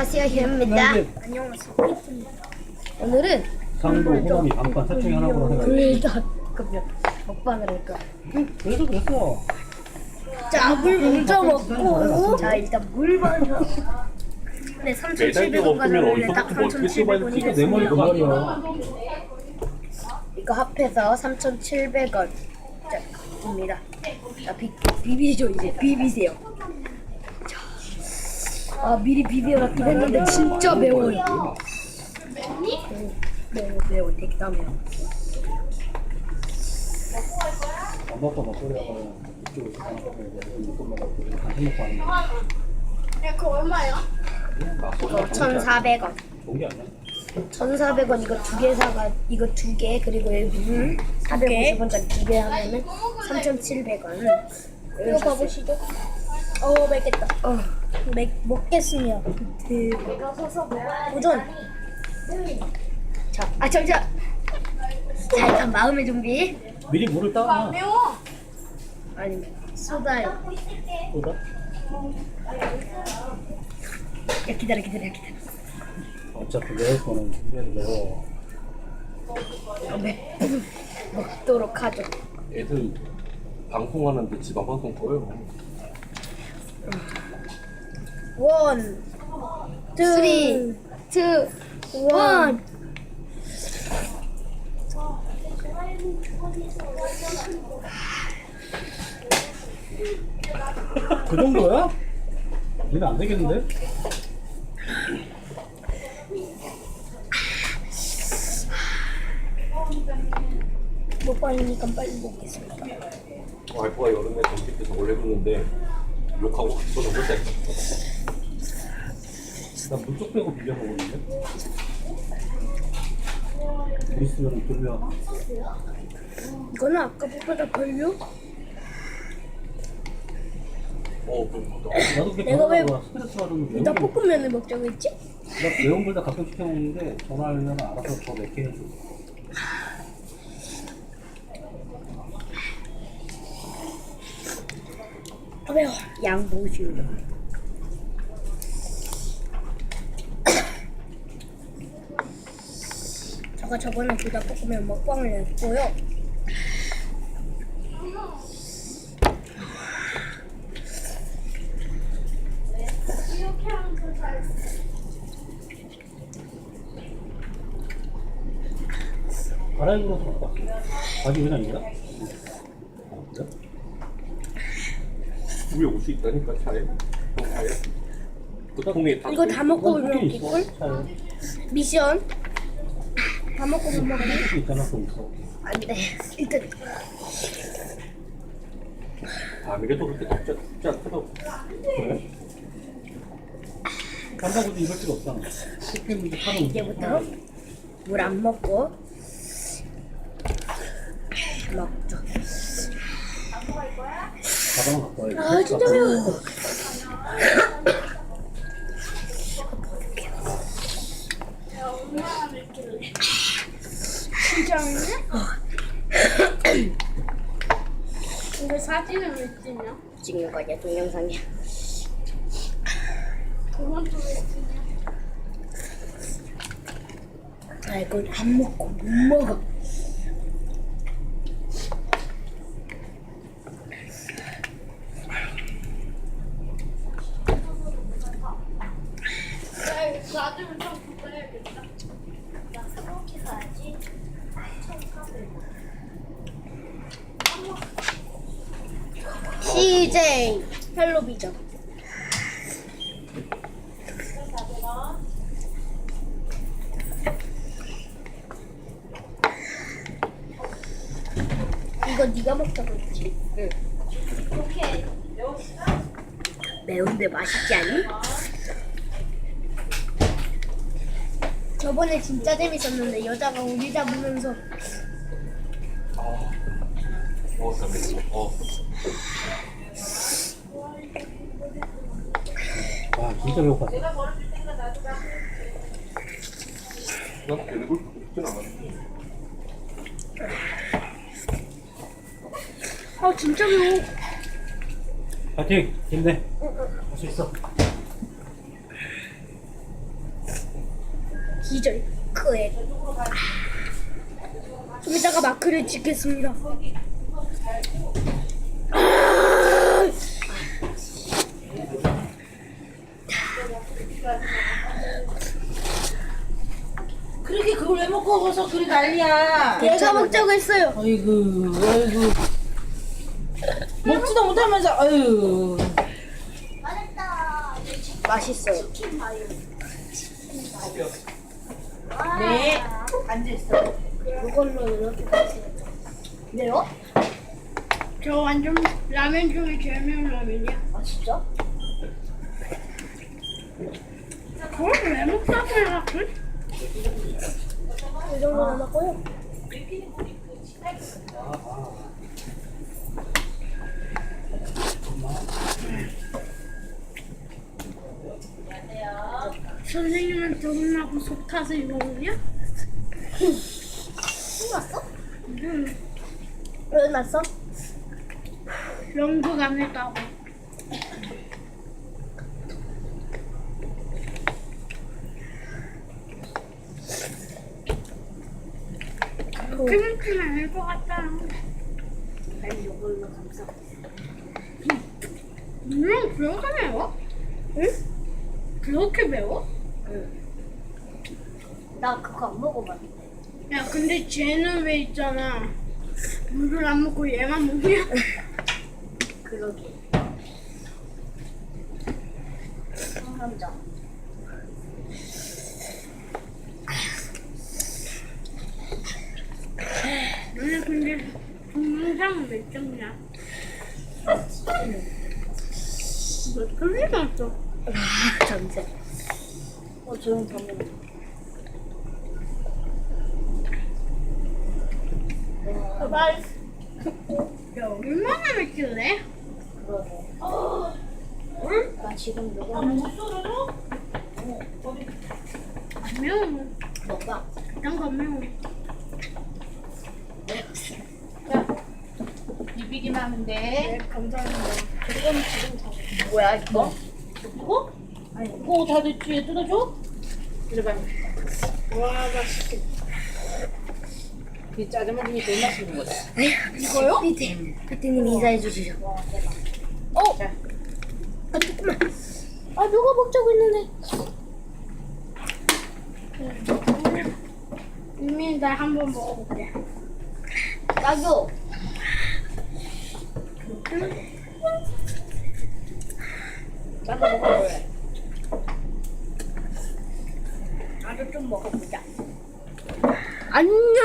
안녕하세요 희입니다. 안녕하세요 오늘은 상도 호남이 셋 중에 하나구나 생각해. 불닭급면 먹방을 할 거야 그래도 그랬어. 자, 물 먼저 먹고. 자, 일단 물 먼저. 네, 매달기가 3,700원 없으면 가져오는데 딱 어디서부터 뭐 어떻게 찍어야 될지 내 머리 그 말이야. 이거 합해서 3,700원. 입니다. 자, 비, 비비죠 이제. 비비세요. 자, 아 미리 비벼놨긴 했는데 진짜 매워요 음, 매워 매워 되게 매워 다 먹고 이거 먹고 먹고 간식 먹고 하는 거. 이거 1,400원 좋은 게 아니야. 1,400원 이거 두 개 사가 이거 두 개 그리고 여기 물 450원짜리 두 개 하면은 3,700원. 이거 봐보시죠. 어 맵겠다. 어 맵, 먹겠습니다. 대박. 도전. 자, 아 잠시만. 자 일단 마음의 준비. 미리 물을 따. 아니 소다요. 보다. 야 기다려 기다려 기다려. 어차피 매울 거는 준비해도 매워. 어, 맵 먹도록 하죠. 애들 방송하는데 지방 방송 보여요. 원, 쓰리, 투, 원. 그 정도야? 이거 안 되겠는데? 먹방이니까 빨리 먹겠습니다. 와이프가 여름에 전기에서 원래 그러는데 욕하고 또 너무 세. 나 물쪽 빼고 비벼 먹었는데. 물 있으면 돌려. 이거는 아까 보다 별로? 어, 그럼 나도 그게 내가 왜 전화가 스트레스 매운 나거 볶음면을 먹자고 했지? 나 매운 걸 다 가끔 시켜 먹는데 전화하면 알아서 더 맵게 해줘. 아 매워. 양보시오. 제가 저번에 불닭볶음면 먹방을 했고요. 갈아입으러서 갖고 왔어. 바지 그냥 이거야? 아, 그래? 위에 옷이 있다니까 차에. 그 차에. 다. 이거 다 먹고 오면? 차에. 미션. 다 먹고 못? 수 있잖아, 또 있어. 안 돼. 일단 밤이라도 그렇게 덥지 않더라고. 그래? 간다고도 입을 필요 없잖아. 쇼핑문도 파는 이제부터 물 안 먹고 먹죠. 갖고 와야지. 아 진짜 매워. 진짜 없네? 근데 사진을 왜 찍냐? 찍는 거냐 동영상이야. 그건 또왜 찍냐? 아 이걸 안 먹고 못 먹어. 야, 이거 사진을 좀 부탁해야겠다. 나 사먹기 사야지. CJ 헬로비전. 이거 네가 먹자고 했지? 응. 오케이. 매운데 맛있지 않니? 저번에 진짜 재밌었는데 여자가 우리 잡으면서 어, 잠깐만. 어. 아, 진짜 배고팠어. 난 얼굴 먹진 않았어. 아 진짜 매워. 파이팅! 힘내. 할 수 있어. 기절 크에 좀 이따가 마크를 찍겠습니다 그렇게 그걸 왜 먹고 가서 그리 난리야. 내가 먹자고 했어요 아이고, 아이고. 먹지도 못하면서, 아유. 맛있어요 네, 앉아있어. 이걸로 이렇게 마세요 왜요? 저 완전 라면 중에 제일 매운 라면이야. 아 진짜? 그걸 왜 먹자고 생각해? 이 정도 남았고요 선생님한테 혼나고 속 타서 이거 먹냐? 끝났어? 왜 났어? 연극 안 했다고. 그렇게는 아닐 것 같다. 난 이걸로 감싸 음, 그렇게 매워? 응? 그렇게 매워? 나 그거 안 먹어봤는데 야, 근데 쟤는 왜 있잖아. 물을 안 먹고 얘만 먹냐? 그러게 상남자 너네 근데 동영상 몇 점이야? 너 큰일 났어. 아 전세 어 조용 더 먹어. 야, 얼마나 맵길래? 그러게 응? 나 지금 누구 안 매워. 먹어 이런 거 매워. 비비기만 하면 돼. 그거는 지금 다 뭐야 이거? 이거? 아니, 이거 다 됐지? 뜯어줘? 이래봐. 와, 맛있겠다. 이 짜장면 중에 제일 맛있는 거지. 이거요? 피디 피디님 인사해 주시죠 어? 자. 아 잠깐만 아 누가 먹자고 했는데 이미 나 한번 먹어볼게. 나도 나도 먹어볼래. 나도 좀 먹어보자. 안녕